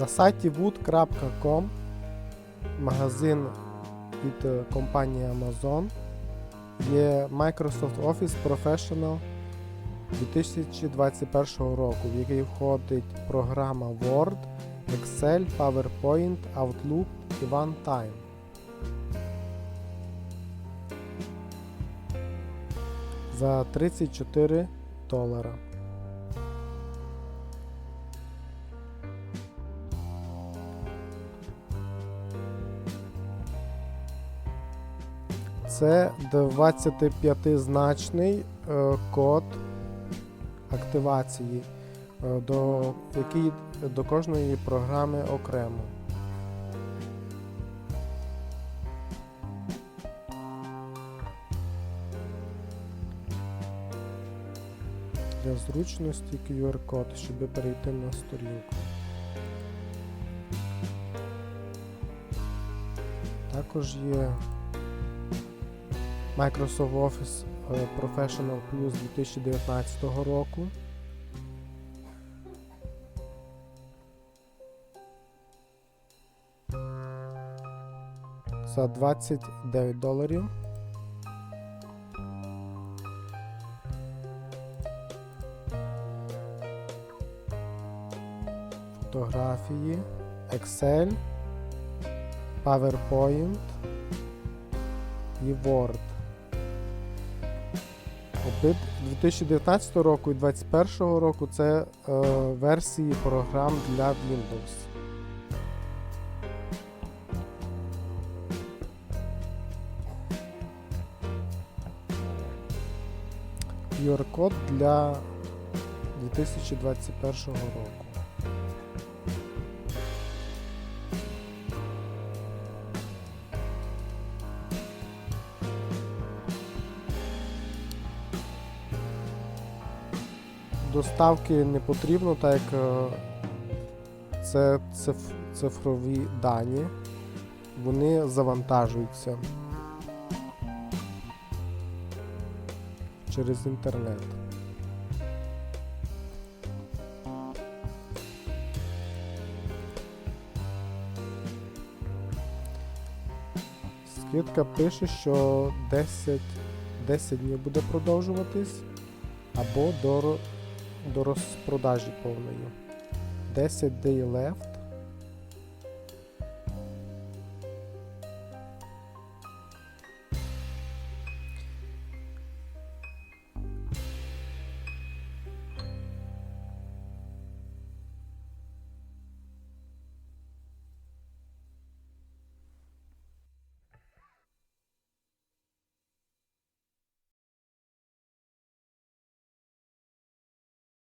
На сайті wood.com магазин від е, компанії Amazon є Microsoft Office Professional 2021 року, в який входить програма Word, Excel, PowerPoint, Outlook і OneTime. За 34 долара. Це 25-значний е, код активації, е, до, який до кожної програми окремо. Для зручності QR-код, щоб перейти на сторінку. Також є Microsoft Office е, Professional Plus 2019 року. За 29 доларів. Фотографії, Excel, PowerPoint і Word. Обид 2019 року і 2021 року це е, версії програм для Windows. QR-код для 2021 року. Доставки не потрібно, так як е, це циф- цифрові дані, вони завантажуються через інтернет. Скидка пише, що 10, 10 днів буде продовжуватись або до, до розпродажі повної. 10 day left.